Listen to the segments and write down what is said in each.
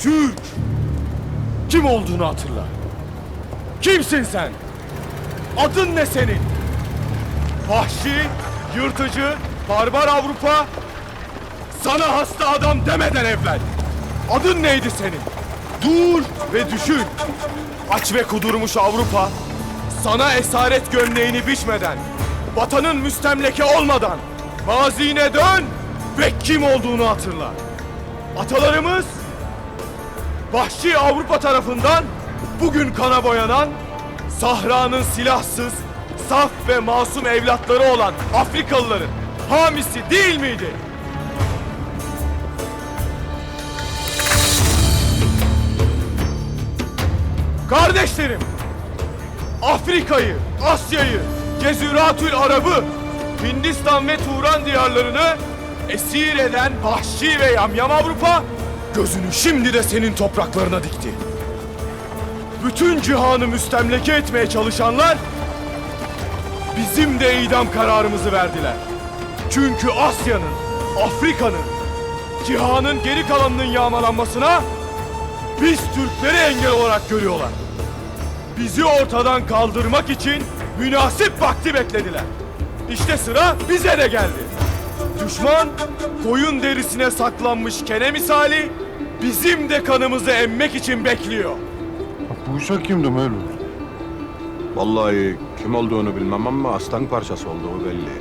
Türk. Kim olduğunu hatırla. Kimsin sen? Adın ne senin? Vahşi, yırtıcı, barbar Avrupa. Sana hasta adam demeden evvel. Adın neydi senin? Dur ve düşün. Aç ve kudurmuş Avrupa. Sana esaret gömleğini biçmeden, vatanın müstemleke olmadan mazine dön ve kim olduğunu hatırla. Atalarımız vahşi Avrupa tarafından bugün kana boyanan Sahra'nın silahsız, saf ve masum evlatları olan Afrikalıların hamisi değil miydi? Kardeşlerim, Afrika'yı, Asya'yı, Ceziratül Arab'ı, Hindistan ve Turan diyarlarını esir eden vahşi ve yamyam Avrupa gözünü şimdi de senin topraklarına dikti. Bütün cihanı müstemleke etmeye çalışanlar bizim de idam kararımızı verdiler. Çünkü Asya'nın, Afrika'nın, cihanın geri kalanının yağmalanmasına biz Türkleri engel olarak görüyorlar. Bizi ortadan kaldırmak için münasip vakti beklediler. İşte sıra bize de geldi. Düşman koyun derisine saklanmış kene misali bizim de kanımızı emmek için bekliyor. Bu uşak kimdi Mevlüt? Vallahi kim olduğunu bilmem ama aslan parçası olduğu belli.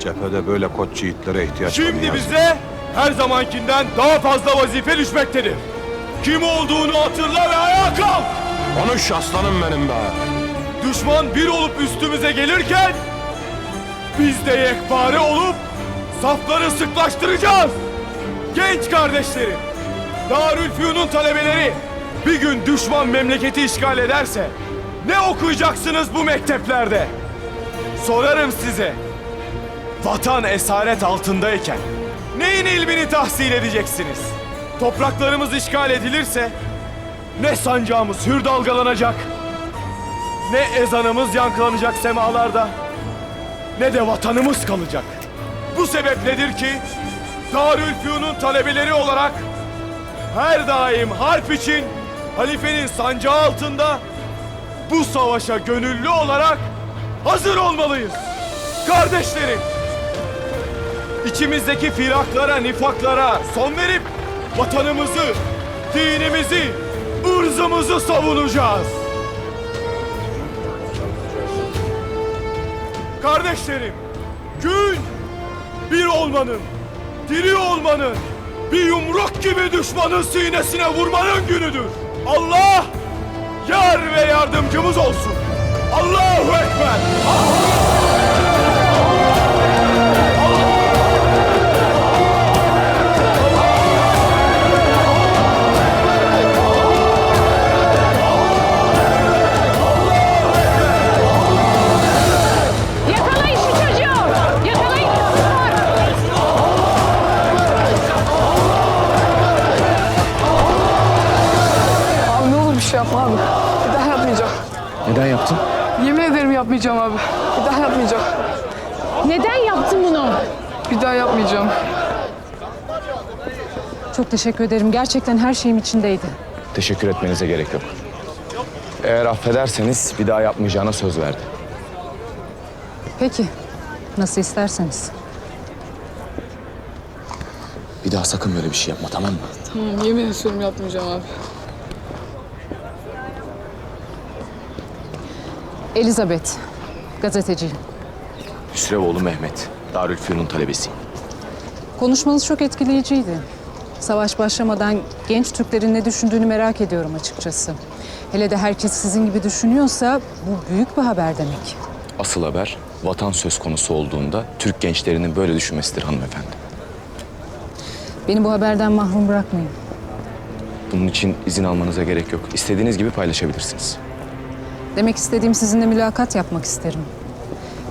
Cephede böyle koç yiğitlere ihtiyaç var Şimdi Niyazi. bize her zamankinden daha fazla vazife düşmektedir. Kim olduğunu hatırla ve ayağa kalk. Konuş aslanım benim be. Düşman bir olup üstümüze gelirken biz de yekpare olup safları sıklaştıracağız. Genç kardeşlerim, Darülfünun talebeleri bir gün düşman memleketi işgal ederse ne okuyacaksınız bu mekteplerde? Sorarım size. Vatan esaret altındayken neyin ilmini tahsil edeceksiniz? Topraklarımız işgal edilirse ne sancağımız hür dalgalanacak, ne ezanımız yankılanacak semalarda, ne de vatanımız kalacak. Bu sebepledir ki Darülfünun talebeleri olarak her daim harp için halifenin sancağı altında bu savaşa gönüllü olarak hazır olmalıyız. Kardeşlerim, içimizdeki firaklara, nifaklara son verip vatanımızı, dinimizi, ırzımızı savunacağız. Kardeşlerim, gün bir olmanın, diri olmanın, bir yumruk gibi düşmanın sinesine vurmanın günüdür. Allah yar ve yardımcımız olsun. Allahu Ekber. Yakalayın Neden yaptın? Yemin ederim yapmayacağım abi. Bir daha yapmayacağım. Neden yaptın bunu? Bir daha yapmayacağım. Çok teşekkür ederim. Gerçekten her şeyim içindeydi. Teşekkür etmenize gerek yok. Eğer affederseniz bir daha yapmayacağına söz verdi. Peki. Nasıl isterseniz. Bir daha sakın böyle bir şey yapma tamam mı? Tamam yemin ediyorum yapmayacağım abi. Elizabeth. Gazeteci. Hüsrevoğlu Mehmet. Darülfünun talebesi. Konuşmanız çok etkileyiciydi. Savaş başlamadan genç Türklerin ne düşündüğünü merak ediyorum açıkçası. Hele de herkes sizin gibi düşünüyorsa bu büyük bir haber demek. Asıl haber vatan söz konusu olduğunda Türk gençlerinin böyle düşünmesidir hanımefendi. Beni bu haberden mahrum bırakmayın. Bunun için izin almanıza gerek yok. İstediğiniz gibi paylaşabilirsiniz. Demek istediğim sizinle mülakat yapmak isterim.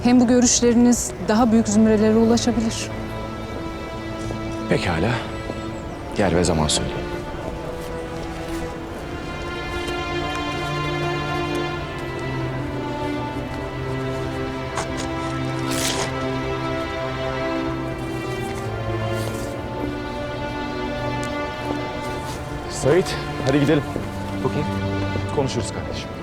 Hem bu görüşleriniz daha büyük zümrelere ulaşabilir. Pekala. Yer ve zaman söyleyin. Sait hadi gidelim. Bakın konuşuruz kardeşim.